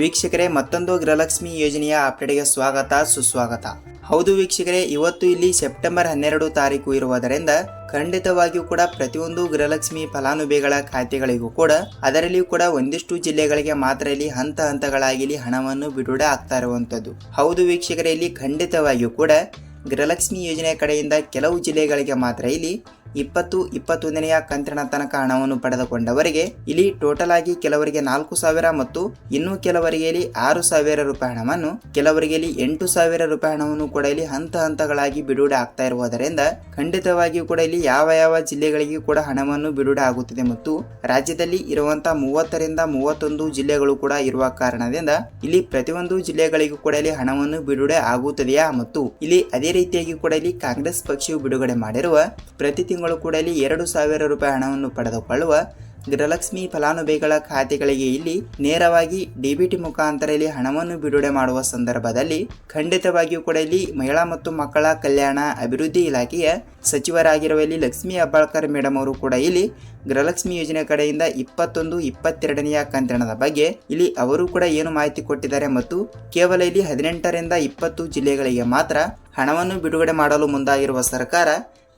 ವೀಕ್ಷಕರೇ, ಮತ್ತೊಂದು ಗೃಹಲಕ್ಷ್ಮಿ ಯೋಜನೆಯ ಅಪ್ಡೇಟ್ಗೆ ಸ್ವಾಗತ, ಸುಸ್ವಾಗತ. ಹೌದು ವೀಕ್ಷಕರೇ, ಇವತ್ತು ಇಲ್ಲಿ ಸೆಪ್ಟೆಂಬರ್ ಹನ್ನೆರಡು ತಾರೀಕು ಇರುವುದರಿಂದ ಖಂಡಿತವಾಗಿಯೂ ಕೂಡ ಪ್ರತಿಯೊಂದು ಗೃಹಲಕ್ಷ್ಮಿ ಫಲಾನುಭವಿಗಳ ಖಾತೆಗಳಿಗೂ ಕೂಡ ಅದರಲ್ಲಿಯೂ ಕೂಡ ಒಂದಿಷ್ಟು ಜಿಲ್ಲೆಗಳಿಗೆ ಮಾತ್ರ ಇಲ್ಲಿ ಹಂತ ಹಂತಗಳಾಗಿ ಹಣವನ್ನು ಬಿಡುಗಡೆ ಆಗ್ತಾ ಇರುವಂತದ್ದು ಹೌದು ವೀಕ್ಷಕರೇ, ಇಲ್ಲಿ ಖಂಡಿತವಾಗಿಯೂ ಕೂಡ ಗೃಹಲಕ್ಷ್ಮಿ ಯೋಜನೆ ಕಡೆಯಿಂದ ಕೆಲವು ಜಿಲ್ಲೆಗಳಿಗೆ ಮಾತ್ರ ಇಲ್ಲಿ ಇಪ್ಪತ್ತು, ಇಪ್ಪತ್ತೊಂದನೆಯ ಕಂತಿನ ತನಕ ಹಣವನ್ನು ಪಡೆದುಕೊಂಡವರಿಗೆ ಇಲ್ಲಿ ಟೋಟಲ್ ಆಗಿ ಕೆಲವರಿಗೆ ನಾಲ್ಕು ಸಾವಿರ ಮತ್ತು ಇನ್ನೂ ಕೆಲವರಿಗೆ ಇಲ್ಲಿ ಆರು ಸಾವಿರ ರೂಪಾಯಿ ಹಣವನ್ನು ಕೆಲವರಿಗೆ ಇಲ್ಲಿ ಎಂಟು ಸಾವಿರ ರೂಪಾಯಿ ಹಣವನ್ನು ಕೂಡ ಇಲ್ಲಿ ಹಂತ ಹಂತಗಳಾಗಿ ಬಿಡುಗಡೆ ಆಗ್ತಾ ಇರುವುದರಿಂದ ಖಂಡಿತವಾಗಿಯೂ ಕೂಡ ಇಲ್ಲಿ ಯಾವ ಯಾವ ಜಿಲ್ಲೆಗಳಿಗೆ ಕೂಡ ಹಣವನ್ನು ಬಿಡುಗಡೆ ಆಗುತ್ತಿದೆ ಮತ್ತು ರಾಜ್ಯದಲ್ಲಿ ಇರುವಂತಹ ಮೂವತ್ತರಿಂದ ಮೂವತ್ತೊಂದು ಜಿಲ್ಲೆಗಳು ಕೂಡ ಇರುವ ಕಾರಣದಿಂದ ಇಲ್ಲಿ ಪ್ರತಿಯೊಂದು ಜಿಲ್ಲೆಗಳಿಗೂ ಕೂಡ ಇಲ್ಲಿ ಹಣವನ್ನು ಬಿಡುಗಡೆ ಆಗುತ್ತದೆಯಾ ಮತ್ತು ಇಲ್ಲಿ ಅದೇ ರೀತಿಯಾಗಿ ಕೂಡ ಇಲ್ಲಿ ಕಾಂಗ್ರೆಸ್ ಪಕ್ಷವು ಬಿಡುಗಡೆ ಮಾಡಿರುವ ಪ್ರತಿ ಕೂಡ ಇಲ್ಲಿ ಎರಡು ಸಾವಿರ ರೂಪಾಯಿ ಹಣವನ್ನು ಪಡೆದುಕೊಳ್ಳುವ ಗೃಹಲಕ್ಷ್ಮಿ ಫಲಾನುಭವಿಗಳ ಖಾತೆಗಳಿಗೆ ಇಲ್ಲಿ ನೇರವಾಗಿ ಡಿಬಿಟಿ ಮುಖಾಂತರ ಇಲ್ಲಿ ಹಣವನ್ನು ಬಿಡುಗಡೆ ಮಾಡುವ ಸಂದರ್ಭದಲ್ಲಿ ಖಂಡಿತವಾಗಿಯೂ ಕೂಡ ಇಲ್ಲಿ ಮಹಿಳಾ ಮತ್ತು ಮಕ್ಕಳ ಕಲ್ಯಾಣ ಅಭಿವೃದ್ಧಿ ಇಲಾಖೆಯ ಸಚಿವರಾಗಿರುವ ಇಲ್ಲಿ ಲಕ್ಷ್ಮೀ ಅಬ್ಬಾಳ್ಕರ್ ಮೇಡಮ್ ಅವರು ಕೂಡ ಇಲ್ಲಿ ಗೃಹಲಕ್ಷ್ಮಿ ಯೋಜನೆ ಕಡೆಯಿಂದ ಇಪ್ಪತ್ತೊಂದು, ಇಪ್ಪತ್ತೆರಡನೆಯ ಕಂತಿನದ ಬಗ್ಗೆ ಇಲ್ಲಿ ಅವರು ಕೂಡ ಏನು ಮಾಹಿತಿ ಕೊಟ್ಟಿದ್ದಾರೆ ಮತ್ತು ಕೇವಲ ಇಲ್ಲಿ ಹದಿನೆಂಟರಿಂದ ಇಪ್ಪತ್ತು ಜಿಲ್ಲೆಗಳಿಗೆ ಮಾತ್ರ ಹಣವನ್ನು ಬಿಡುಗಡೆ ಮಾಡಲು ಮುಂದಾಗಿರುವ ಸರ್ಕಾರ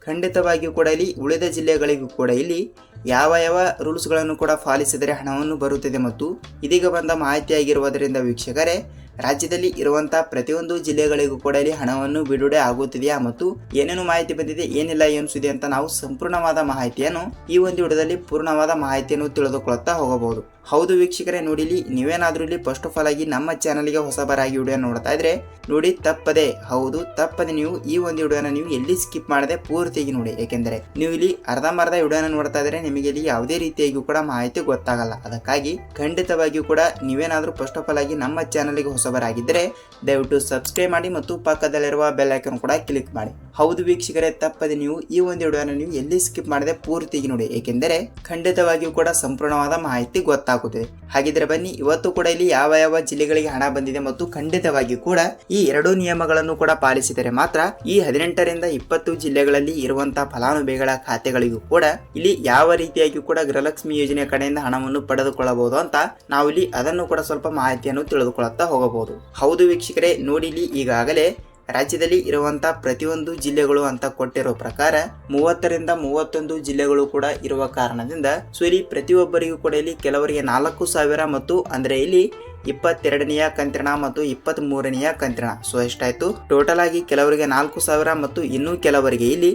ಖಂಡಿತವಾಗಿಯೂ ಕೂಡ ಇಲ್ಲಿ ಉಳಿದ ಜಿಲ್ಲೆಗಳಿಗೂ ಕೂಡ ಇಲ್ಲಿ ಯಾವ ಯಾವ ರೂಲ್ಸ್ಗಳನ್ನು ಕೂಡ ಪಾಲಿಸಿದರೆ ಹಣವನ್ನು ಬರುತ್ತದೆ ಮತ್ತು ಇದೀಗ ಬಂದ ಮಾಹಿತಿಯಾಗಿರುವುದರಿಂದ ವೀಕ್ಷಕರೇ ರಾಜ್ಯದಲ್ಲಿ ಇರುವಂತಹ ಪ್ರತಿಯೊಂದು ಜಿಲ್ಲೆಗಳಿಗೂ ಕೂಡ ಇಲ್ಲಿ ಹಣವನ್ನು ಬಿಡುಗಡೆ ಆಗುತ್ತಿದೆಯಾ ಮತ್ತು ಏನೇನು ಮಾಹಿತಿ ಬಂದಿದೆ, ಏನಿಲ್ಲ, ಏನು ಸುದ್ದಿ ಅಂತ ನಾವು ಸಂಪೂರ್ಣವಾದ ಮಾಹಿತಿಯನ್ನು ಈ ಒಂದು ವಿಡಿಯೋದಲ್ಲಿ ಪೂರ್ಣವಾದ ಮಾಹಿತಿಯನ್ನು ತಿಳಿದುಕೊಳ್ಳುತ್ತಾ ಹೋಗಬಹುದು. ಹೌದು ವೀಕ್ಷಕರೇ ನೋಡಿ ಇಲ್ಲಿ ನೀವೇನಾದ್ರೂ ಇಲ್ಲಿ ಫಸ್ಟ್ ಆಫ್ ಆಲ್ ಆಗಿ ನಮ್ಮ ಚಾನಲ್ಗೆ ಹೊಸಬರಾಗಿ ವಿಡಿಯೋ ನೋಡ್ತಾ ಇದ್ರೆ ನೋಡಿ, ತಪ್ಪದೆ, ಹೌದು, ತಪ್ಪದೆ ನೀವು ಈ ಒಂದು ವಿಡಿಯೋನ ನೀವು ಎಲ್ಲಿ ಸ್ಕಿಪ್ ಮಾಡದೆ ಪೂರ್ತಿಯಾಗಿ ನೋಡಿ. ಏಕೆಂದರೆ ನೀವು ಇಲ್ಲಿ ಅರ್ಧಂಬರ್ಧ ವಿಡಿಯೋನ ನೋಡ್ತಾ ಇದ್ರೆ ನಿಮಗೆ ಇಲ್ಲಿ ಯಾವುದೇ ರೀತಿಯಾಗಿಯೂ ಕೂಡ ಮಾಹಿತಿ ಗೊತ್ತಾಗಲ್ಲ. ಅದಕ್ಕಾಗಿ ಖಂಡಿತವಾಗಿಯೂ ಕೂಡ ನೀವೇನಾದ್ರೂ ಫಸ್ಟ್ ಆಫ್ ಆಲ್ ಆಗಿ ನಮ್ಮ ಚಾನಲ್ಗೆ ಹೊಸಬರಾಗಿದ್ದರೆ ದಯವಿಟ್ಟು ಸಬ್ಸ್ಕ್ರೈಬ್ ಮಾಡಿ ಮತ್ತು ಪಕ್ಕದಲ್ಲಿರುವ ಬೆಲ್ ಐಕನ್ ಕೂಡ ಕ್ಲಿಕ್ ಮಾಡಿ ಹೌದು ವೀಕ್ಷಕರೇ, ತಪ್ಪದೆ ನೀವು ಈ ಒಂದು ವಿಡಿಯೋನ ನೀವು ಎಲ್ಲಿ ಸ್ಕಿಪ್ ಮಾಡದೆ ಪೂರ್ತಿಗೆ ನೋಡಿ. ಏಕೆಂದರೆ ಖಂಡಿತವಾಗಿಯೂ ಕೂಡ ಸಂಪೂರ್ಣವಾದ ಮಾಹಿತಿ ಗೊತ್ತಾಗುತ್ತದೆ ಹಾಗಿದ್ರೆ ಬನ್ನಿ, ಇವತ್ತು ಕೂಡ ಇಲ್ಲಿ ಯಾವ ಯಾವ ಜಿಲ್ಲೆಗಳಿಗೆ ಹಣ ಬಂದಿದೆ ಮತ್ತು ಖಂಡಿತವಾಗಿಯೂ ಕೂಡ ಈ ಎರಡು ನಿಯಮಗಳನ್ನು ಕೂಡ ಪಾಲಿಸಿದರೆ ಮಾತ್ರ ಈ ಹದಿನೆಂಟರಿಂದ ಇಪ್ಪತ್ತು ಜಿಲ್ಲೆಗಳಲ್ಲಿ ಇರುವಂತಹ ಫಲಾನುಭವಿಗಳ ಖಾತೆಗಳಿಗೂ ಕೂಡ ಇಲ್ಲಿ ಯಾವ ರೀತಿಯಾಗಿ ಕೂಡ ಗೃಹಲಕ್ಷ್ಮಿ ಯೋಜನೆ ಕಡೆಯಿಂದ ಹಣವನ್ನು ಪಡೆದುಕೊಳ್ಳಬಹುದು ಅಂತ ನಾವು ಇಲ್ಲಿ ಅದನ್ನು ಕೂಡ ಸ್ವಲ್ಪ ಮಾಹಿತಿಯನ್ನು ತಿಳಿದುಕೊಳ್ಳುತ್ತಾ ಹೋಗಬಹುದು. ಹೌದು ವೀಕ್ಷಕರೇ ನೋಡಿಲಿ ಈಗಾಗಲೇ ರಾಜ್ಯದಲ್ಲಿ ಇರುವಂಥ ಪ್ರತಿಯೊಂದು ಜಿಲ್ಲೆಗಳು ಅಂತ ಕೊಟ್ಟಿರೋ ಪ್ರಕಾರ ಮೂವತ್ತರಿಂದ ಮೂವತ್ತೊಂದು ಜಿಲ್ಲೆಗಳು ಕೂಡ ಇರುವ ಕಾರಣದಿಂದ ಸೊ ಇಲ್ಲಿ ಪ್ರತಿಯೊಬ್ಬರಿಗೂ ಕೂಡ ಇಲ್ಲಿ ಕೆಲವರಿಗೆ ನಾಲ್ಕು ಸಾವಿರ ಮತ್ತು ಅಂದ್ರೆ ಇಲ್ಲಿ ಇಪ್ಪತ್ತೆರಡನೆಯ ಕಂತಿನ ಮತ್ತು ಇಪ್ಪತ್ತ್ ಮೂರನೆಯ ಕಂತಿನ ಸೊ ಎಷ್ಟಾಯ್ತು? ಟೋಟಲ್ ಆಗಿ ಕೆಲವರಿಗೆ ನಾಲ್ಕು ಸಾವಿರ ಮತ್ತು ಇನ್ನೂ ಕೆಲವರಿಗೆ ಇಲ್ಲಿ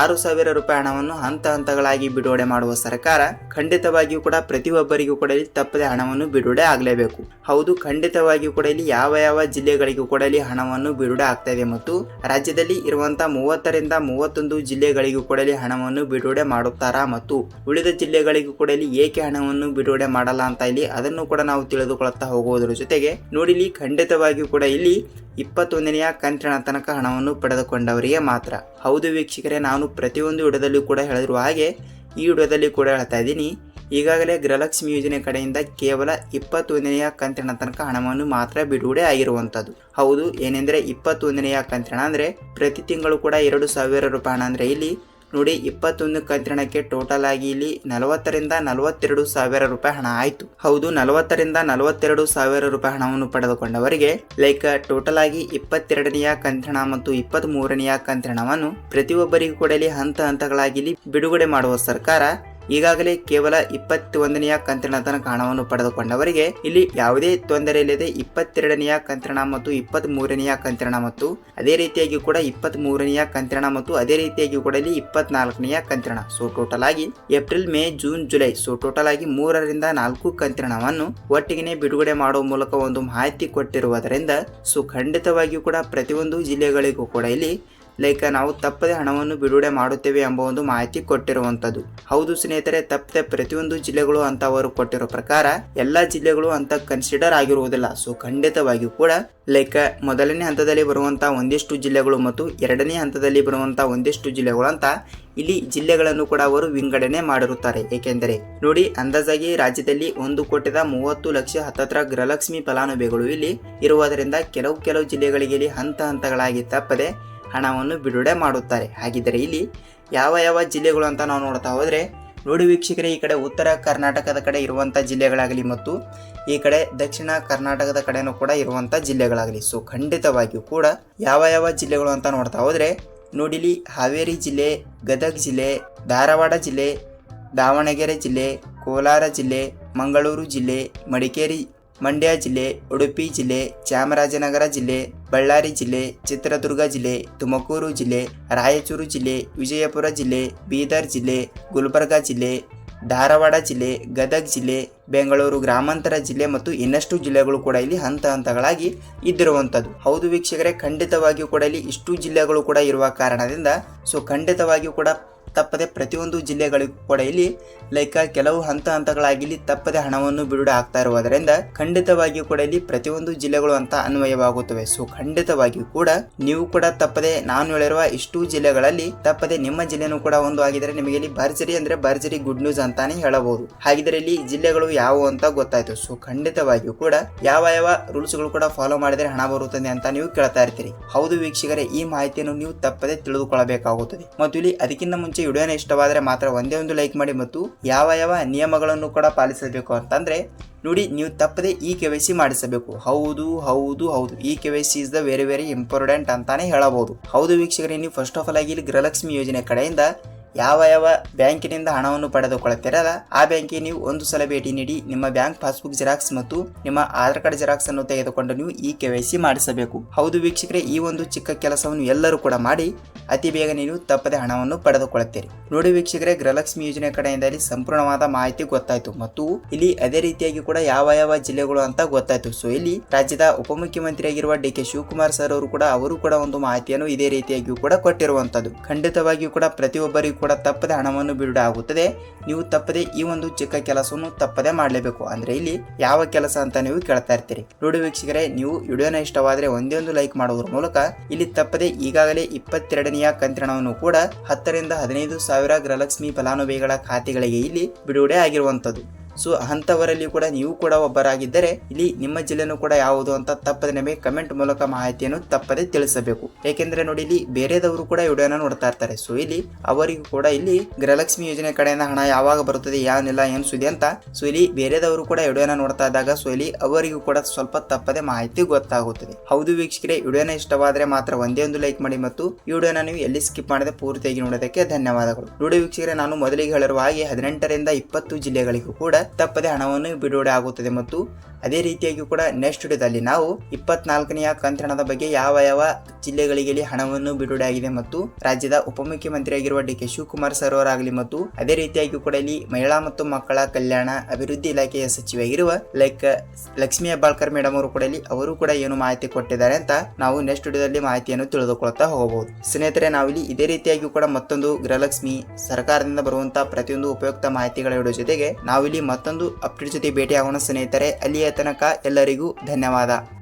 ಆರು ಸಾವಿರ ರೂಪಾಯಿ ಹಣವನ್ನು ಹಂತ ಹಂತಗಳಾಗಿ ಬಿಡುಗಡೆ ಮಾಡುವ ಸರ್ಕಾರ ಖಂಡಿತವಾಗಿಯೂ ಕೂಡ ಪ್ರತಿಯೊಬ್ಬರಿಗೂ ಕೂಡ ಇಲ್ಲಿ ತಪ್ಪದೆ ಹಣವನ್ನು ಬಿಡುಗಡೆ ಆಗಲೇಬೇಕು. ಹೌದು, ಖಂಡಿತವಾಗಿಯೂ ಕೂಡ ಇಲ್ಲಿ ಯಾವ ಯಾವ ಜಿಲ್ಲೆಗಳಿಗೂ ಕೂಡ ಇಲ್ಲಿ ಹಣವನ್ನು ಬಿಡುಗಡೆ ಆಗ್ತಾ ಇದೆ ಮತ್ತು ರಾಜ್ಯದಲ್ಲಿ ಇರುವಂತಹ ಮೂವತ್ತರಿಂದ ಮೂವತ್ತೊಂದು ಜಿಲ್ಲೆಗಳಿಗೂ ಕೂಡ ಇಲ್ಲಿ ಹಣವನ್ನು ಬಿಡುಗಡೆ ಮಾಡುತ್ತಾರಾ ಮತ್ತು ಉಳಿದ ಜಿಲ್ಲೆಗಳಿಗೂ ಕೂಡ ಇಲ್ಲಿ ಏಕೆ ಹಣವನ್ನು ಬಿಡುಗಡೆ ಮಾಡಲ್ಲ ಅಂತ ಇಲ್ಲಿ ಅದನ್ನು ಕೂಡ ನಾವು ತಿಳಿದುಕೊಳ್ಳುತ್ತಾ ಹೋಗುವುದರ ಜೊತೆಗೆ ನೋಡಿಲಿ ಖಂಡಿತವಾಗಿಯೂ ಕೂಡ ಇಲ್ಲಿ ಇಪ್ಪತ್ತೊಂದನೆಯ ಕಂತಿನ ತನಕ ಹಣವನ್ನು ಪಡೆದುಕೊಂಡವರಿಗೆ ಮಾತ್ರ. ಹೌದು ವೀಕ್ಷಕರೇ, ನಾನು ಪ್ರತಿಯೊಂದು ವಿಡಿಯೋದಲ್ಲೂ ಕೂಡ ಹೇಳಿರುವ ಹಾಗೆ ಈ ವಿಡಿಯೋದಲ್ಲಿ ಕೂಡ ಹೇಳ್ತಾ ಇದ್ದೀನಿ. ಈಗಾಗಲೇ ಗೃಹಲಕ್ಷ್ಮಿ ಯೋಜನೆ ಕಡೆಯಿಂದ ಕೇವಲ ಇಪ್ಪತ್ತೊಂದನೆಯ ಕಂತಿನ ತನಕ ಹಣವನ್ನು ಮಾತ್ರ ಬಿಡುಗಡೆ ಆಗಿರುವಂಥದ್ದು. ಹೌದು, ಏನೆಂದರೆ ಇಪ್ಪತ್ತೊಂದನೆಯ ಕಂತಿನ ಅಂದರೆ ಪ್ರತಿ ತಿಂಗಳು ಕೂಡ ಎರಡು ಸಾವಿರ ರೂಪಾಯಿ ಹಣ ಅಂದರೆ ಇಲ್ಲಿ ನೋಡಿ, ಇಪ್ಪತ್ತೊಂದು ಕಂತಿನಕ್ಕೆ ಟೋಟಲ್ ಆಗಿ ಇಲ್ಲಿ ನಲವತ್ತರಿಂದ ನಲವತ್ತೆರಡು ಸಾವಿರ ರೂಪಾಯಿ ಹಣ ಆಯಿತು. ಹೌದು, ನಲವತ್ತರಿಂದ ನಲವತ್ತೆರಡು ಸಾವಿರ ರೂಪಾಯಿ ಹಣವನ್ನು ಪಡೆದುಕೊಂಡವರಿಗೆ ಲೈಕ್ ಟೋಟಲ್ ಆಗಿ ಇಪ್ಪತ್ತೆರಡನೆಯ ಕಂತಿನ ಮತ್ತು ಇಪ್ಪತ್ತ್ ಮೂರನೆಯ ಕಂತಿನವನ್ನು ಪ್ರತಿಯೊಬ್ಬರಿಗೂ ಕೂಡ ಹಂತ ಹಂತಗಳಾಗಿ ಬಿಡುಗಡೆ ಮಾಡುವ ಸರ್ಕಾರ ಈಗಾಗಲೇ ಕೇವಲ ಇಪ್ಪತ್ತೊಂದನೆಯ ತನಕ ಹಣವನ್ನು ಪಡೆದುಕೊಂಡವರಿಗೆ ಇಲ್ಲಿ ಯಾವುದೇ ತೊಂದರೆ ಇಲ್ಲದೆ ಇಪ್ಪತ್ತೆರಡನೆಯ ಕಂತ್ರಣ ಮತ್ತು ಇಪ್ಪತ್ತ್ ಮೂರನೆಯ ಕಂತಿನ ಮತ್ತು ಅದೇ ರೀತಿಯಾಗಿ ಕೂಡ ಇಪ್ಪತ್ತ್ ಮೂರನೆಯ ಕಂತಿನ ಮತ್ತು ಅದೇ ರೀತಿಯಾಗಿ ಕೂಡ ಇಲ್ಲಿ ಇಪ್ಪತ್ನಾಲ್ಕನೆಯ ಕಂತ್ರಣ ಸೊ ಟೋಟಲ್ ಆಗಿ April May June July so total ಆಗಿ ಮೂರರಿಂದ ನಾಲ್ಕು ಕಂತ್ರಣವನ್ನು ಒಟ್ಟಿಗೆ ಬಿಡುಗಡೆ ಮಾಡುವ ಮೂಲಕ ಒಂದು ಮಾಹಿತಿ ಕೊಟ್ಟಿರುವುದರಿಂದ ಸೊ ಖಂಡಿತವಾಗಿಯೂ ಕೂಡ ಪ್ರತಿಯೊಂದು ಜಿಲ್ಲೆಗಳಿಗೂ ಕೂಡ ಇಲ್ಲಿ ಲೈಕ್ ನಾವು ತಪ್ಪದೆ ಹಣವನ್ನು ಬಿಡುಗಡೆ ಮಾಡುತ್ತೇವೆ ಎಂಬ ಒಂದು ಮಾಹಿತಿ ಕೊಟ್ಟಿರುವಂಥದ್ದು. ಹೌದು ಸ್ನೇಹಿತರೆ, ತಪ್ಪದೆ ಪ್ರತಿಯೊಂದು ಜಿಲ್ಲೆಗಳು ಅಂತ ಅವರು ಕೊಟ್ಟಿರೋ ಪ್ರಕಾರ ಎಲ್ಲಾ ಜಿಲ್ಲೆಗಳು ಅಂತ ಕನ್ಸಿಡರ್ ಆಗಿರುವುದಿಲ್ಲ. ಸೊ ಖಂಡಿತವಾಗಿಯೂ ಕೂಡ ಲೈಕ್ ಮೊದಲನೇ ಹಂತದಲ್ಲಿ ಬರುವಂತಹ ಒಂದಿಷ್ಟು ಜಿಲ್ಲೆಗಳು ಮತ್ತು ಎರಡನೇ ಹಂತದಲ್ಲಿ ಬರುವಂತಹ ಒಂದಿಷ್ಟು ಜಿಲ್ಲೆಗಳು ಅಂತ ಇಲ್ಲಿ ಜಿಲ್ಲೆಗಳನ್ನು ಕೂಡ ಅವರು ವಿಂಗಡಣೆ ಮಾಡಿರುತ್ತಾರೆ. ಏಕೆಂದರೆ ನೋಡಿ, ಅಂದಾಜಾಗಿ ರಾಜ್ಯದಲ್ಲಿ ಒಂದು ಕೋಟಿದ ಮೂವತ್ತು ಲಕ್ಷ ಹತ್ತತ್ರ ಗೃಹಲಕ್ಷ್ಮಿ ಫಲಾನುಭವಿಗಳು ಇಲ್ಲಿ ಇರುವುದರಿಂದ ಕೆಲವು ಕೆಲವು ಜಿಲ್ಲೆಗಳಿಗೆ ಹಂತ ಹಂತಗಳಾಗಿ ತಪ್ಪದೆ ಹಣವನ್ನು ಬಿಡುಗಡೆ ಮಾಡುತ್ತಾರೆ. ಹಾಗಿದ್ದರೆ ಇಲ್ಲಿ ಯಾವ ಯಾವ ಜಿಲ್ಲೆಗಳು ಅಂತ ನಾವು ನೋಡ್ತಾ ಹೋದರೆ, ನೋಡಿ ವೀಕ್ಷಕರೇ, ಈ ಕಡೆ ಉತ್ತರ ಕರ್ನಾಟಕದ ಕಡೆ ಇರುವಂಥ ಜಿಲ್ಲೆಗಳಾಗಲಿ ಮತ್ತು ಈ ಕಡೆ ದಕ್ಷಿಣ ಕರ್ನಾಟಕದ ಕಡೆನೂ ಕೂಡ ಇರುವಂಥ ಜಿಲ್ಲೆಗಳಾಗಲಿ. ಸೊ ಖಂಡಿತವಾಗಿಯೂ ಕೂಡ ಯಾವ ಯಾವ ಜಿಲ್ಲೆಗಳು ಅಂತ ನೋಡ್ತಾ ಹೋದರೆ, ನೋಡಿಲಿ ಹಾವೇರಿ ಜಿಲ್ಲೆ, ಗದಗ ಜಿಲ್ಲೆ, ಧಾರವಾಡ ಜಿಲ್ಲೆ, ದಾವಣಗೆರೆ ಜಿಲ್ಲೆ, ಕೋಲಾರ ಜಿಲ್ಲೆ, ಮಂಗಳೂರು ಜಿಲ್ಲೆ, ಮಡಿಕೇರಿ ಮಂಡ್ಯ ಜಿಲ್ಲೆ, ಉಡುಪಿ ಜಿಲ್ಲೆ, ಚಾಮರಾಜನಗರ ಜಿಲ್ಲೆ, ಬಳ್ಳಾರಿ ಜಿಲ್ಲೆ, ಚಿತ್ರದುರ್ಗ ಜಿಲ್ಲೆ, ತುಮಕೂರು ಜಿಲ್ಲೆ, ರಾಯಚೂರು ಜಿಲ್ಲೆ, ವಿಜಯಪುರ ಜಿಲ್ಲೆ, ಬೀದರ್ ಜಿಲ್ಲೆ, ಗುಲ್ಬರ್ಗಾ ಜಿಲ್ಲೆ, ಧಾರವಾಡ ಜಿಲ್ಲೆ, ಗದಗ ಜಿಲ್ಲೆ, ಬೆಂಗಳೂರು ಗ್ರಾಮಾಂತರ ಜಿಲ್ಲೆ ಮತ್ತು ಇನ್ನಷ್ಟು ಜಿಲ್ಲೆಗಳು ಕೂಡ ಇಲ್ಲಿ ಹಂತ ಹಂತಗಳಾಗಿ ಇದ್ದಿರುವಂಥದ್ದು. ಹೌದು ವೀಕ್ಷಕರೇ, ಖಂಡಿತವಾಗಿಯೂ ಕೂಡ ಇಲ್ಲಿ ಇಷ್ಟು ಜಿಲ್ಲೆಗಳು ಕೂಡ ಇರುವ ಕಾರಣದಿಂದ ಸೊ ಖಂಡಿತವಾಗಿಯೂ ಕೂಡ ತಪ್ಪದೆ ಪ್ರತಿಯೊಂದು ಜಿಲ್ಲೆಗಳಿಗೂ ಕೂಡ ಇಲ್ಲಿ ಲೈಕ್ ಕೆಲವು ಹಂತ ಹಂತಗಳಾಗಿ ಇಲ್ಲಿ ತಪ್ಪದೆ ಹಣವನ್ನು ಬಿಡುಗಡೆ ಆಗ್ತಾ ಇರುವುದರಿಂದ ಖಂಡಿತವಾಗಿಯೂ ಕೂಡ ಇಲ್ಲಿ ಪ್ರತಿಯೊಂದು ಜಿಲ್ಲೆಗಳು ಅಂತ ಅನ್ವಯವಾಗುತ್ತವೆ. ಸೊ ಖಂಡಿತವಾಗಿಯೂ ಕೂಡ ನೀವು ಕೂಡ ತಪ್ಪದೆ, ನಾನು ಹೇಳಿರುವ ಇಷ್ಟು ಜಿಲ್ಲೆಗಳಲ್ಲಿ ತಪ್ಪದೆ ನಿಮ್ಮ ಜಿಲ್ಲೆನೂ ಕೂಡ ಒಂದು ಆಗಿದ್ರೆ ನಿಮಗೆ ಇಲ್ಲಿ ಭರ್ಜರಿ ಅಂದ್ರೆ ಭರ್ಜರಿ ಗುಡ್ ನ್ಯೂಸ್ ಅಂತಾನೆ ಹೇಳಬಹುದು. ಹಾಗಿದ್ರೆ ಇಲ್ಲಿ ಜಿಲ್ಲೆಗಳು ಯಾವುವು ಅಂತ ಗೊತ್ತಾಯ್ತು. ಸೊ ಖಂಡಿತವಾಗಿಯೂ ಕೂಡ ಯಾವ ಯಾವ ರೂಲ್ಸ್ಗಳು ಕೂಡ ಫಾಲೋ ಮಾಡಿದರೆ ಹಣ ಬರುತ್ತದೆ ಅಂತ ನೀವು ಕೇಳ್ತಾ ಇರ್ತೀರಿ. ಹೌದು ವೀಕ್ಷಕರೇ, ಈ ಮಾಹಿತಿಯನ್ನು ನೀವು ತಪ್ಪದೆ ತಿಳಿದುಕೊಳ್ಳಬೇಕಾಗುತ್ತದೆ. ಮತ್ತು ಇಲ್ಲಿ ಅದಕ್ಕಿಂತ ಮುಂಚೆ ವಿಡಿಯೋನ ಇಷ್ಟವಾದರೆ ಮಾತ್ರ ಒಂದೇ ಒಂದು ಲೈಕ್ ಮಾಡಿ ಮತ್ತು ಯಾವ ಯಾವ ನಿಯಮಗಳನ್ನು ಕೂಡ ಪಾಲಿಸಬೇಕು ಅಂತಂದರೆ ನೋಡಿ, ನೀವು ತಪ್ಪದೆ ಈ ಕೆ ವೈ ಸಿ ಮಾಡಿಸಬೇಕು. ಹೌದು ಹೌದು ಹೌದು. ಈ K Y C is the very very important ಅಂತಾನೆ ಹೇಳಬಹುದು. ಹೌದು ವೀಕ್ಷಕರೇ, ನೀವು ಫಸ್ಟ್ ಆಫ್ ಆಲ್ ಆಗಿ ಇಲ್ಲಿ ಗೃಹಲಕ್ಷ್ಮಿ ಯೋಜನೆ ಕಡೆಯಿಂದ ಯಾವ ಯಾವ ಬ್ಯಾಂಕಿನಿಂದ ಹಣವನ್ನು ಪಡೆದುಕೊಳ್ಳುತ್ತೀರಲ್ಲ ಆ ಬ್ಯಾಂಕಿಗೆ ನೀವು ಒಂದು ಸಲ ಭೇಟಿ ನೀಡಿ ನಿಮ್ಮ ಬ್ಯಾಂಕ್ ಪಾಸ್ಬುಕ್ ಜೆರಾಕ್ಸ್ ಮತ್ತು ನಿಮ್ಮ ಆಧಾರ್ ಕಾರ್ಡ್ ಜೆರಾಕ್ಸ್ ಅನ್ನು ತೆಗೆದುಕೊಂಡು ನೀವು ಈ ಕೆ ವೈ ಸಿ ಮಾಡಿಸಬೇಕು. ಹೌದು ವೀಕ್ಷಕರೇ, ಈ ಒಂದು ಚಿಕ್ಕ ಕೆಲಸವನ್ನು ಎಲ್ಲರೂ ಕೂಡ ಮಾಡಿ ಅತಿ ಬೇಗ ನೀವು ತಪ್ಪದೆ ಹಣವನ್ನು ಪಡೆದುಕೊಳ್ಳುತ್ತೀರಿ ನೋಡಿ ವೀಕ್ಷಕರೇ, ಗೃಹಲಕ್ಷ್ಮಿ ಯೋಜನೆ ಕಡೆಯಿಂದ ಸಂಪೂರ್ಣವಾದ ಮಾಹಿತಿ ಗೊತ್ತಾಯಿತು ಮತ್ತು ಇಲ್ಲಿ ಅದೇ ರೀತಿಯಾಗಿ ಕೂಡ ಯಾವ ಯಾವ ಜಿಲ್ಲೆಗಳು ಅಂತ ಗೊತ್ತಾಯಿತು. ಸೊ ಇಲ್ಲಿ ರಾಜ್ಯದ ಉಪಮುಖ್ಯಮಂತ್ರಿಯಾಗಿರುವ ಡಿ ಕೆ ಶಿವಕುಮಾರ್ ಸರ್ ಅವರು ಕೂಡ ಅವರು ಕೂಡ ಒಂದು ಮಾಹಿತಿಯನ್ನು ಇದೇ ರೀತಿಯಾಗಿಯೂ ಕೂಡ ಕೊಟ್ಟಿರುವಂತದ್ದು ಖಂಡಿತವಾಗಿಯೂ ಕೂಡ ಪ್ರತಿಯೊಬ್ಬರಿಗೂ ಕೂಡ ತಪ್ಪದೆ ಹಣವನ್ನು ಬಿಡುಗಡೆ ಆಗುತ್ತದೆ. ನೀವು ತಪ್ಪದೆ ಈ ಒಂದು ಚಿಕ್ಕ ಕೆಲಸವನ್ನು ತಪ್ಪದೆ ಮಾಡಲೇಬೇಕು. ಅಂದ್ರೆ ಇಲ್ಲಿ ಯಾವ ಕೆಲಸ ಅಂತ ನೀವು ಕೇಳ್ತಾ ಇರ್ತೀರಿ. ನೋಡಿ ವೀಕ್ಷಕರೇ, ನೀವು ವಿಡಿಯೋನ ಇಷ್ಟವಾದ್ರೆ ಒಂದೇ ಒಂದು ಲೈಕ್ ಮಾಡುವುದರ ಮೂಲಕ ಇಲ್ಲಿ ತಪ್ಪದೆ ಈಗಾಗಲೇ ಇಪ್ಪತ್ತೆರಡನೆಯ ಕಂತ್ರಣವನ್ನು ಕೂಡ ಹತ್ತರಿಂದ ಹದಿನೈದು ಸಾವಿರ ಗೃಹಲಕ್ಷ್ಮಿ ಫಲಾನುಭವಿಗಳ ಖಾತೆಗಳಿಗೆ ಇಲ್ಲಿ ಬಿಡುಗಡೆ ಆಗಿರುವಂತದ್ದು ಸೊ ಅಂಥವರಲ್ಲಿ ಕೂಡ ನೀವು ಕೂಡ ಒಬ್ಬರಾಗಿದ್ದರೆ ಇಲ್ಲಿ ನಿಮ್ಮ ಜಿಲ್ಲೆನೂ ಕೂಡ ಯಾವುದು ಅಂತ ತಪ್ಪದೆ ನಮಗೆ ಕಮೆಂಟ್ ಮೂಲಕ ಮಾಹಿತಿಯನ್ನು ತಪ್ಪದೆ ತಿಳಿಸಬೇಕು. ಏಕೆಂದ್ರೆ ನೋಡಿ ಇಲ್ಲಿ ಬೇರೆದವರು ಕೂಡ ವಿಡಿಯೋನ ನೋಡ್ತಾ ಇರ್ತಾರೆ. ಸೊ ಇಲ್ಲಿ ಅವರಿಗೂ ಕೂಡ ಇಲ್ಲಿ ಗೃಹಲಕ್ಷ್ಮಿ ಯೋಜನೆ ಕಡೆಯಿಂದ ಹಣ ಯಾವಾಗ ಬರುತ್ತದೆ ಯಾವನಿಲ್ಲ ಏನು ಸುದ್ದಿ ಅಂತ ಸೊ ಇಲ್ಲಿ ಬೇರೆದವರು ಕೂಡ ವಿಡಿಯೋನ ನೋಡ್ತಾ ಇದ್ದಾಗ ಸೊ ಇಲ್ಲಿ ಅವರಿಗೂ ಕೂಡ ಸ್ವಲ್ಪ ತಪ್ಪದೆ ಮಾಹಿತಿ ಗೊತ್ತಾಗುತ್ತದೆ. ಹೌದು ವೀಕ್ಷಕರೇ ವಿಡಿಯೋನ ಇಷ್ಟವಾದರೆ ಮಾತ್ರ ಒಂದೇ ಒಂದು ಲೈಕ್ ಮಾಡಿ ಮತ್ತು ಈ ವಿಡಿಯೋನ ನೀವು ಎಲ್ಲಿ ಸ್ಕಿಪ್ ಮಾಡದೆ ಪೂರ್ತಿಯಾಗಿ ನೋಡೋದಕ್ಕೆ ಧನ್ಯವಾದಗಳು. ನೋಡಿ ವೀಕ್ಷಕರೇ, ನಾನು ಮೊದಲಿಗೆ ಹೇಳಿರುವ ಹಾಗೆ ಹದಿನೆಂಟರಿಂದ ಇಪ್ಪತ್ತು ಜಿಲ್ಲೆಗಳಿಗೂ ಕೂಡ ತಪ್ಪದೆ ಹಣವನ್ನು ಬಿಡುಗಡೆ ಆಗುತ್ತದೆ ಮತ್ತು ಅದೇ ರೀತಿಯಾಗಿ ಕೂಡ ನೆಕ್ಸ್ಟ್ ವಿಡಿಯೋದಲ್ಲಿ ನಾವು ಇಪ್ಪತ್ನಾಲ್ಕನೆಯ ಕಂತ್ರಣದ ಬಗ್ಗೆ ಯಾವ ಯಾವ ಜಿಲ್ಲೆಗಳಿಗೆ ಹಣವನ್ನು ಬಿಡುಗಡೆ ಮತ್ತು ರಾಜ್ಯದ ಉಪಮುಖ್ಯಮಂತ್ರಿಯಾಗಿರುವ ಡಿ ಕೆ ಶಿವಕುಮಾರ್ ಸರ್ ಅವರಾಗಲಿ ಮತ್ತು ಅದೇ ರೀತಿಯಾಗಿ ಕೂಡ ಇಲ್ಲಿ ಮಹಿಳಾ ಮತ್ತು ಮಕ್ಕಳ ಕಲ್ಯಾಣ ಅಭಿವೃದ್ಧಿ ಇಲಾಖೆಯ ಸಚಿವೆಯಾಗಿರುವ ಲೈಕ್ ಲಕ್ಷ್ಮೀ ಹೆಬ್ಬಾಳ್ಕರ್ ಮೇಡಮ್ ಅವರು ಕೂಡ ಇಲ್ಲಿ ಅವರು ಕೂಡ ಏನು ಮಾಹಿತಿ ಕೊಟ್ಟಿದ್ದಾರೆ ಅಂತ ನಾವು ನೆಕ್ಸ್ಟ್ ವಿಡಿಯೋದಲ್ಲಿ ಮಾಹಿತಿಯನ್ನು ತಿಳಿದುಕೊಳ್ತಾ ಹೋಗಬಹುದು. ಸ್ನೇಹಿತರೆ ನಾವಿಲ್ಲಿ ಇದೇ ರೀತಿಯಾಗಿ ಕೂಡ ಮತ್ತೊಂದು ಗೃಹಲಕ್ಷ್ಮಿ ಸರ್ಕಾರದಿಂದ ಬರುವಂತಹ ಪ್ರತಿಯೊಂದು ಉಪಯುಕ್ತ ಮಾಹಿತಿಗಳ ಜೊತೆಗೆ ನಾವಿಲ್ಲಿ ಮತ್ತೊಂದು ಅಪ್ಡೇಟ್ ಜೊತೆ ಭೇಟಿ ಆಗೋಣ ಸ್ನೇಹಿತರೆ. ಅಲ್ಲಿಯ ತನಕ ಎಲ್ಲರಿಗೂ ಧನ್ಯವಾದ.